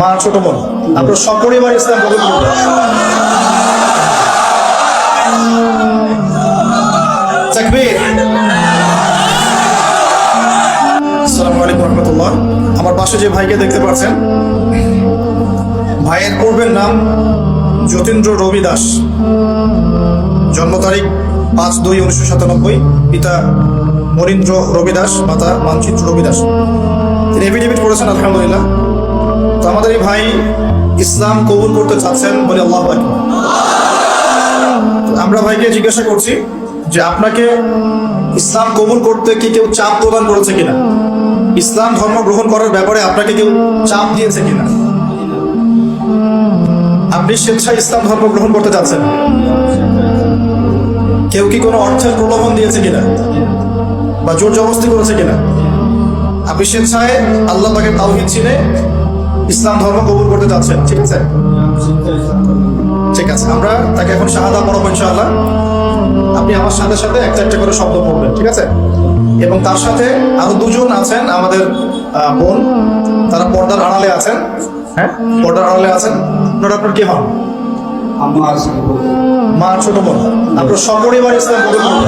মা, ছোট বোন, আপনার সপরিবার ইসলাম আলাইকুম রহমতুল্লাহ। আমার পাশে যে ভাইকে দেখতে পাচ্ছেন, ভাইয়ের পূর্বের নাম যতীন্দ্র রবি দাস। জন্ম তারিখ পাঁচ দুই উনিশশো সাতানব্বই, পিতা মনীন্দ্র রবি দাস, মাতা মানচিত্র রবি দাস। তিনি এফিডেভিট করেছেন, আলহামদুলিল্লাহ। তো আমাদের এই ভাই ইসলাম কবুল করতে চাচ্ছেন বলে আল্লাহ। আমরা ভাইকে জিজ্ঞাসা করছি যে আপনাকে ইসলাম কবুল করতে কি কেউ চাপ প্রদান করেছে কিনা? ইসলাম ধর্ম গ্রহণ করার ব্যাপারে আপনাকে কেউ চাপ দিয়েছে কিনা? আপনি স্বেচ্ছায় ইসলাম ধর্ম গ্রহণ করতে চাচ্ছেন। কেউ কি কোনো অর্থের প্রলোভন দিয়েছে কিনা? বা জোর জবরদস্তি করেছে কিনা? আপনি স্বেচ্ছায় আল্লাহ পাকে তাওহিদ চিনে ইসলাম ধর্ম কবুল করতে চাচ্ছেন ঠিক আছে? ঠিক আছে আমরা তাকে এখন শাহাদা পড়াবো ইনশাআল্লাহ। আপনি আমার সাথে সাথে একটা একটা করে শব্দ পড়বেন ঠিক আছে? এবং তার সাথে আরও দুজন আছেন আমাদের বোন তারা পর্দার আড়ালে আছেন। হ্যাঁ? পর্দার আড়ালে আছেন। ওনারা আপনার কি হন? আমার মা ছোট বোন। আপনার সপরিবার ইসলাম কবুল করুন।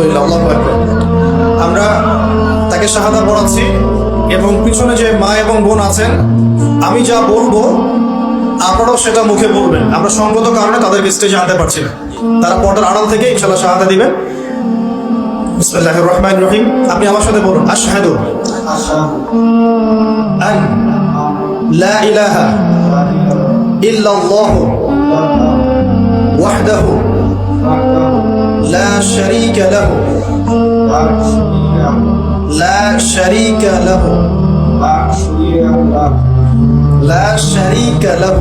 আলহামদুলিল্লাহ, আল্লাহু। আমরা তাকে শাহাদা পড়াচ্ছি এবং পিছনে যে মা এবং বোন আছেন, আমি যা বলব, আপনারাও সেটা মুখে বলবেন। আমরা সঙ্গত কারণে তাদেরকে স্টেজে আনতে পারছি না। তারা পর্দার আড়াল থেকে ইনশাল্লাহ শাহাদা দিবেন। বিসমিল্লাহির রহমানির রহিম। আপনি আমার সাথে বলুন, আশহাদু আন লা ইলাহা ইল্লাল্লাহু ওয়াহদাহু লা শারীকা লাহু লা শারীকা লাহু لا شريك له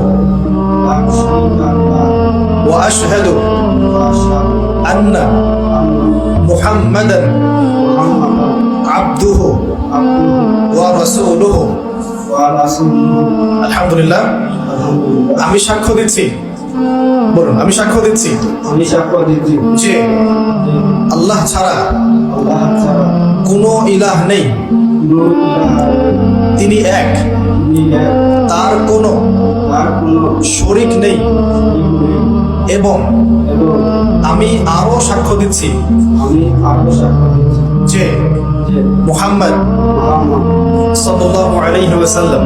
واشهد ان محمدا عبده ورسوله আলহামদুলিল্লাহ আমি সাক্ষ্য দিচ্ছি বলুন আমি সাক্ষ্য দিচ্ছি। আমি সাক্ষ্য দিচ্ছি। যে আল্লাহ ছাড়া আল্লাহ ছাড়া কোনো ইলাহ নেই। তিনি এক। তার কোনো তার কোনো শরিক নেই। এবং আমি আরও সাক্ষ্য দিচ্ছি। আমি আরও সাক্ষ্য দিচ্ছি। যে মুহাম্মদ সাল্লাল্লাহু আলাইহি ওয়াসাল্লাম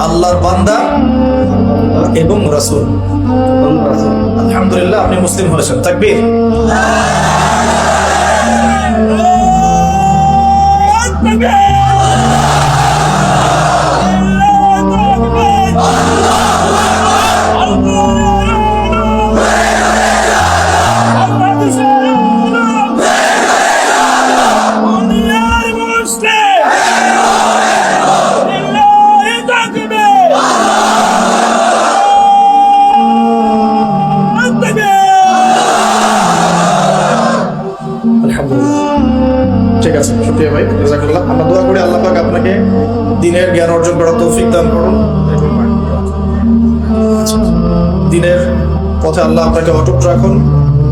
আল্লাহর বান্দা এবং রাসুল। আলহামদুলিল্লাহ আপনি মুসলিম হয়েছেন। তাকবীর। আলহামদুলিল্লাহ ঠিক আছে শুকরিয়া ভাই জাজাকাল্লাহ আমরা দোয়া করি আল্লাহ পাক আপনাকে দিনের জ্ঞান অর্জন করার তৌফিক দান করুন। আচ্ছা, দিনের পথে আল্লাহ আপনাকে অটুট রাখুন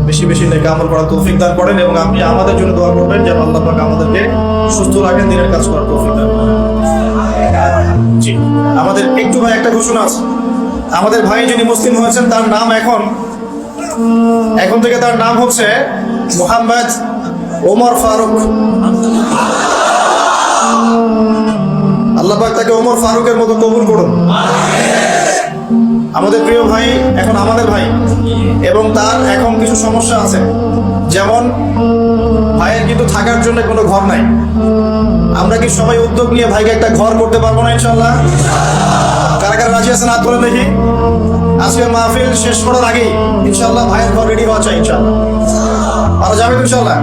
বেশি বেশি নেক আমল করার তৌফিক দান করেন এবং আপনি আমাদের জন্য দোয়া করবেন যেন আল্লাহ পাক আমাদেরকে সুস্থ রাখেন দিনের কাজ করার তৌফিক দান করেন। জি আমাদের একটু ভাই একটা ঘোষণা আছে। আমাদের ভাই যিনি মুসলিম হয়েছেন তার নাম এখন এখন থেকে তার নাম হচ্ছে মোহাম্মদ ওমর ফারুক। আল্লাহ তাকে ওমর ফারুকের মতো কবুল করুন। আমাদের প্রিয় ভাই, এখন আমাদের ভাই, এবং তার এখন কিছু সমস্যা আছে। যেমন, ভাইয়ের কিন্তু থাকার জন্য কোনো ঘর নাই। আমরা কি সবাই উদ্যোগ নিয়ে ভাইকে একটা ঘর করতে পারব না ইনশাল্লাহ কারা কারা রাজি আছেন, হাত তুলে দেখি? আজকে মাহফিল শেষ করার আগেই ইনশাল্লাহ ভাইয়ের ঘর রেডি হওয়া চাই ইনশাল্লাহ পারা যাবে ইনশাল্লাহ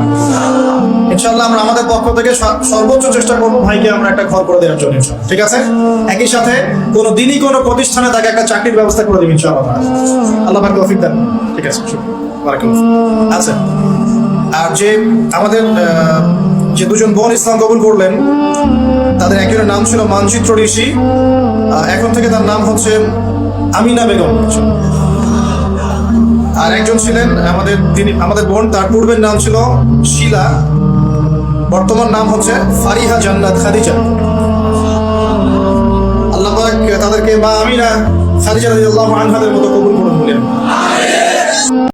ইনশাল্লাহ আমরা আমাদের পক্ষ থেকে সর্বোচ্চ চেষ্টা করব ভাইকে আমরা একটা ঘর করে দেওয়ার জন্য ইনশাল্লাহ। ঠিক আছে? একই সাথে কোনো দিনই কোনো প্রতিষ্ঠানে তাকে একটা চাকরির ব্যবস্থা করে দেবেন ইনশাআল্লাহ। আল্লাহ পাক তৌফিক দেন। ঠিক আছে আচ্ছা আর যে আমাদের যে দুজন বোন ইসলাম কবুল করলেন, তাদের একজনের নাম ছিল মানচিত্র ঋষি। এখন থেকে তার নাম হচ্ছে আমিনা বেগম। আর একজন ছিলেন আমাদের তিনি আমাদের বোন, তার পূর্বের নাম ছিল শিলা। বর্তমান নাম হচ্ছে ফারিহা জান্নাত খাদিজা। আল্লাহ তাদেরকে মা আমিনা খাদিজা আল্লাহ আনহাদের মতো কবুল বলেন।